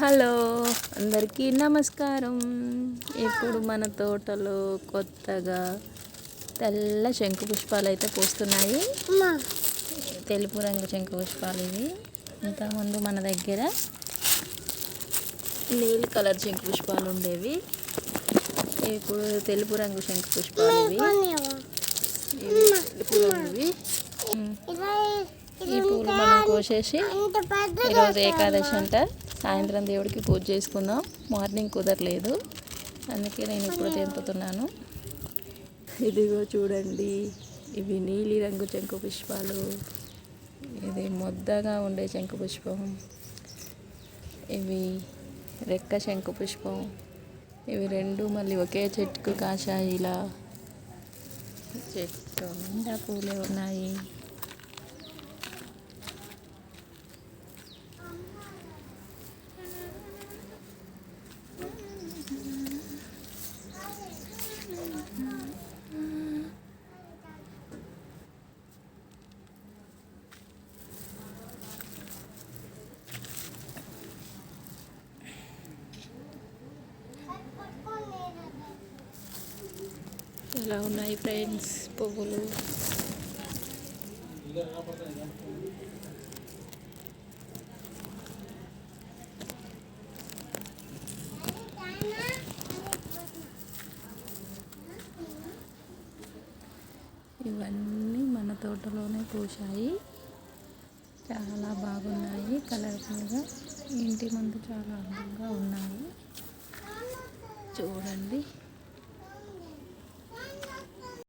Hello అందరికీ నమస్కారం. ఇప్పుడు మన తోటలో కొత్తగా తెల్ల శంకు పుష్పాలు అయితే పూస్తున్నాయి తెలుపు రంగు శంకు పుష్పాలు ఇవి. ఇంతకుముందు మన దగ్గర నీలి కలర్ శంకు పుష్పాలు ఉండేవి. ఇప్పుడు తెలుపు రంగు శంకు పుష్పాలు ఇవి. ఈ పూలు మనం కోసేసి ఈరోజు ఏకాదశి అంట. సాయంత్రం దేవుడికి పూజ చేసుకుందాం. మార్నింగ్ కుదరలేదు. అందుకే నేను ఇప్పుడు తెంపుతున్నాను. ఇదిగో చూడండి. ఇవి నీలి రంగు శంకు పుష్పాలు. ఇది ముద్దగా ఉండే శంకు పుష్పం. ఇవి రెక్క శంకు పుష్పం. ఇవి రెండు మళ్ళీ ఒకే చెట్టుకు కాశాయి ఇలా చెట్టు నిండా పూలే ఉన్నాయి. ఎలా ఉన్నాయి ఫ్రెండ్స్ పువ్వులు. ఇవన్నీ మన తోటలోనే పూసాయి చాలా బాగున్నాయి కలర్ఫుల్గా ఇంటి ముందు చాలా అందంగా ఉన్నాయి. చూడండి.